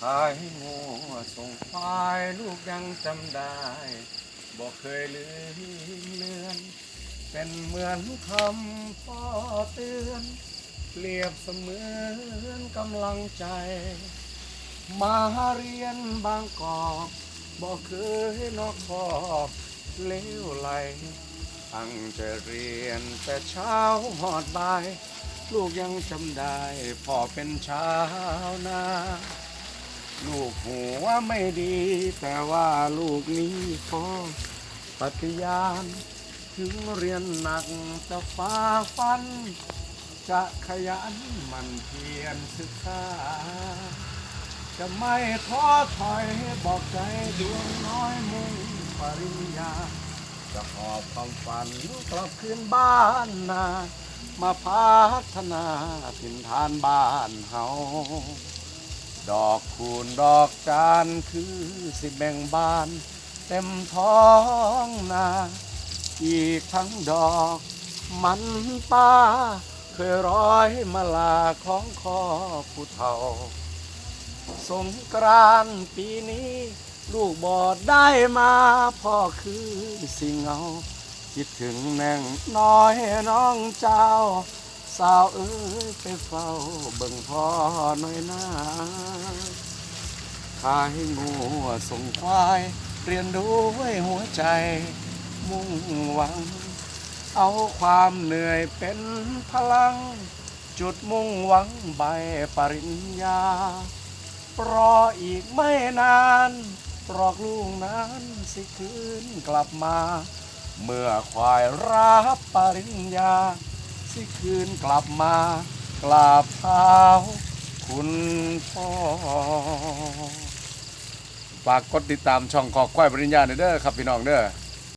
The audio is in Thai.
ขายงัวส่งควายลูกยังจำได้ บอกเคยลืมเลือน เป็นเหมือนคำพ่อเตือน เปรียบเสมือนกำลังใจ มาเรียนบางกอกบอกเคยนอกขอบเลี้ยวไหลตั้งใจเรียนแต่เช้าหอดบ่าย ลูกยังจำได้พ่อเป็นชาวนาลูกหัวไม่ดี แต่ว่าลูกนี้พ่อปฏิญาณ ถึงเรียนหนักจะฟ้าฟัน จะขยันมันเพียรศึกษา จะไม่ท้อถอยบอกใจดวงน้อยมุ่งปริญญา จะหอบความฝันกลับคืนบ้านนา มาพัฒนาถิ่นฐานบ้านเฮาดอกคูณดอกจานคือสิแบ่งบาน เต็มท้องนา อีกทั้งดอกมันป้า เคยร้อยมาลาของคอผู้เฒ่า สงกรานปีนี้ ลูกบอดได้มาพ่อคือสิ่งเงา คิดถึงแม่งน้อยน้องเจ้า สาวเอ้ยไปเฝ้าเบิ่งพ่อหน่อยนะขายงัวส่งควาย เรียนด้วยหัวใจ มุ่งหวัง เอาความเหนื่อยเป็นพลัง จุดมุ่งหวังใบปริญญารออีกไม่นานรอกลูกนั้นสิคืนกลับมา เมื่อควายรับปริญญา สิคืนกลับมากราบเท้า คุณพ่อฝากกดติดตามช่องขอควายปริญญาเด้อครับพี่น้องเด้อ